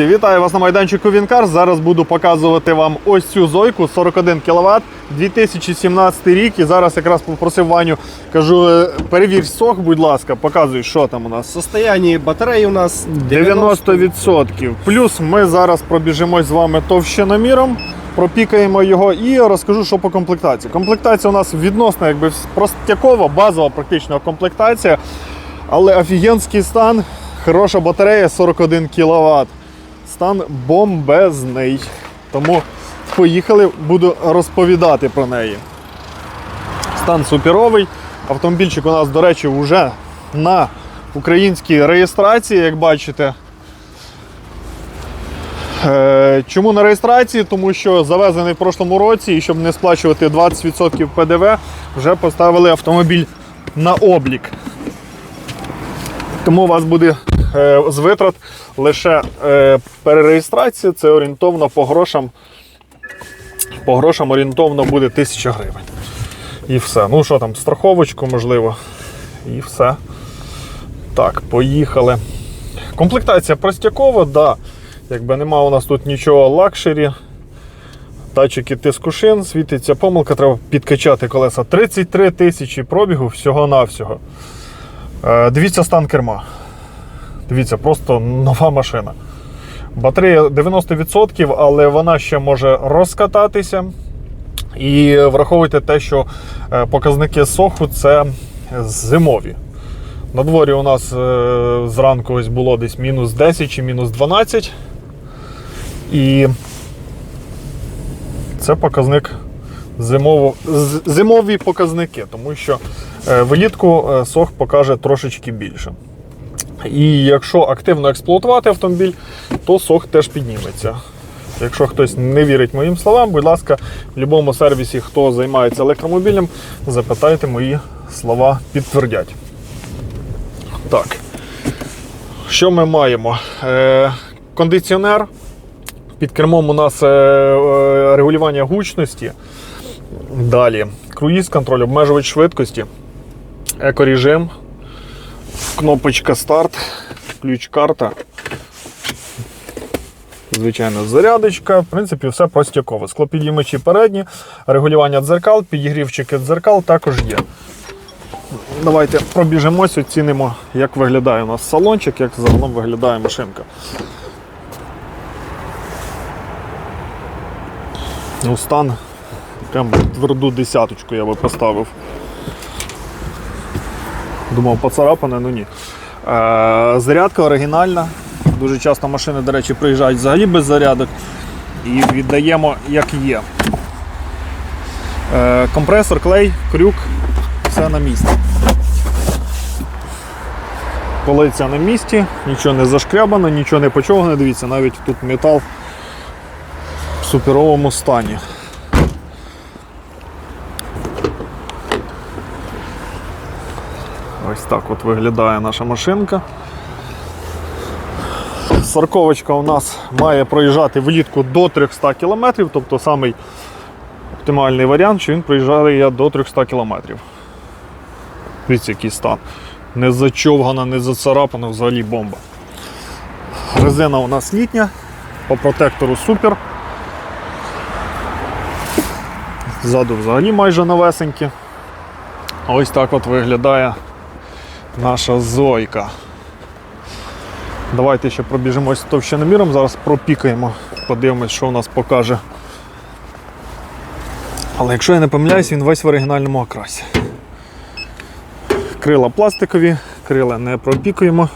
Вітаю вас на майданчику Вінкар. Зараз буду показувати вам ось цю зойку 41 кВт, 2017 рік. І зараз якраз попросив Ваню, кажу, е, перевір сох, будь ласка, показуй, що там у нас. Состояние батареи у нас 90%. Плюс ми зараз пробіжимось з вами товщиноміром, пропікаємо його і розкажу, що по комплектації. Комплектація у нас відносно якби простякова, базова практично комплектація. Але офігенський стан, хороша батарея 41 кВт. Стан бомбезний. Тому поїхали, буду розповідати про неї. Стан суперовий. Автомобільчик у нас, до речі, вже на українській реєстрації, як бачите. Е, Чому на реєстрації? Тому що завезений в прошлому році, і щоб не сплачувати 20% ПДВ, вже поставили автомобіль на облік. Тому у вас буде е, з витрат лише е, перереєстрація, це орієнтовно по грошам. По грошам орієнтовно буде 1000 гривень. І все. Ну що там, страховочку, можливо. І все. Так, поїхали. Комплектація простякова, да. Якби нема у нас тут нічого лакшері. Датчики тиску шин, світиться помилка, треба підкачати колеса. 33 тисячі пробігу всього-навсього. Е, дивіться стан керма. Дивіться, просто нова машина. Батарея 90%, але вона ще може розкататися. І враховуйте те, що е, показники соху це зимові. На дворі у нас е, зранку ось було десь мінус 10 чи мінус 12. І це показник зимово, зимові показники, тому що е, влітку сох покаже трошечки більше. І якщо активно експлуатувати автомобіль, то сох теж підніметься. Якщо хтось не вірить моїм словам, будь ласка, в будь-якому сервісі, хто займається електромобілем, запитайте мої слова, підтвердять. Так. Що ми маємо? Е, кондиціонер. Під кермом у нас е, е, регулювання гучності. Далі круїз контроль, обмежувач швидкості, екорежим, кнопочка старт, ключ-карта. Звичайно, зарядочка. В принципі, все простяково. Склопідіймачі передні, регулювання дзеркал, підігрівчики дзеркал також є. Давайте пробіжимось, оцінимо, як виглядає у нас салончик, як загалом виглядає машинка. Ну, стан прям тверду десяточку я би поставив. Думав, поцарапане, ну ні. Е, зарядка оригінальна. Дуже часто машини, до речі, приїжджають взагалі без зарядок. І віддаємо як є. Е, компресор, клей, крюк, все на місці. Полиця на місці, нічого не зашкрябано, нічого не почовгане. Дивіться, навіть тут метал в суперовому стані. Ось так от виглядає наша машинка. Сарковочка у нас має проїжджати влітку до 300 км, тобто самий оптимальний варіант, що він проїжджає до 300 км. Дивіться, який стан. Не зачовгана, не зацарапана, взагалі бомба. Резина у нас літня, по протектору супер. Ззаду взагалі майже новесенькі. Ось так от виглядає наша зойка. Давайте ще пробіжимось товщиноміром, зараз пропікаємо, подивимось, що у нас покаже. Але якщо я не помиляюсь, він весь в оригінальному окрасі. Крила пластикові, крила не пропікуємо.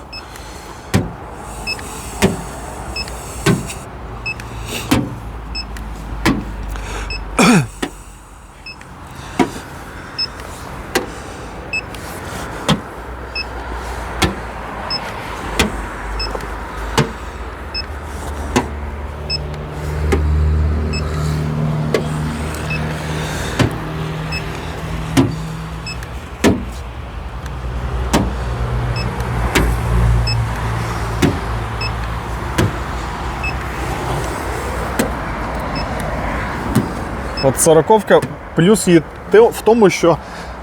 От сороковка плюс її в тому, що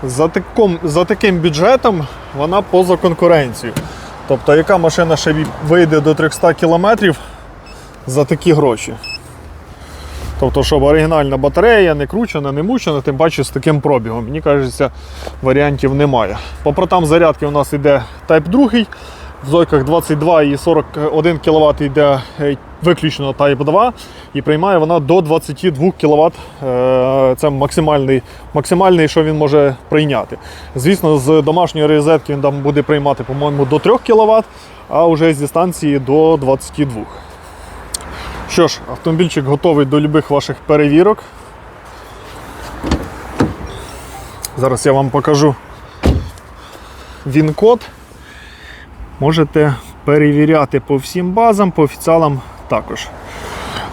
за, таком, за таким бюджетом вона поза конкуренцією. Тобто, яка машина ще вийде до 300 кілометрів, за такі гроші. Тобто, щоб оригінальна батарея не кручена, не мучена, тим паче з таким пробігом. Мені кажеться, варіантів немає. По портам зарядки у нас йде Type 2, в зойках 22 і 41 кВт йде е, виключно Type 2, і приймає вона до 22 кВт. Це максимальний, максимальний, що він може прийняти. Звісно, з домашньої розетки він там буде приймати, по-моєму, до 3 кВт, а вже зі станції до 22. Що ж, автомобільчик готовий до любих ваших перевірок. Зараз я вам покажу він-код. Можете перевіряти по всім базам, по офіціалам також.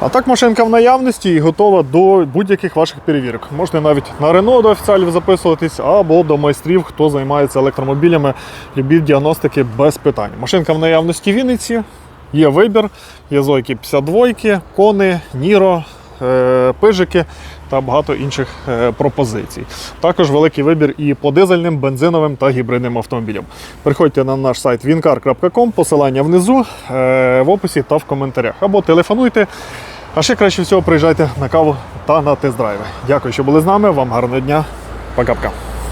А так машинка в наявності і готова до будь-яких ваших перевірок. Можете навіть на Рено до офіціалів записуватись або до майстрів, хто займається електромобілями, любів діагностики без питань. Машинка в наявності в Вінниці, є вибір, є зойки 52, кони, Ніро, пижики та багато інших е, пропозицій. Також великий вибір і по дизельним, бензиновим та гібридним автомобілям. Приходьте на наш сайт wincar.com, посилання внизу е, в описі та в коментарях. Або телефонуйте. А ще краще всього приїжджайте на каву та на тест-драйви. Дякую, що були з нами. Вам гарного дня. Пока-пока.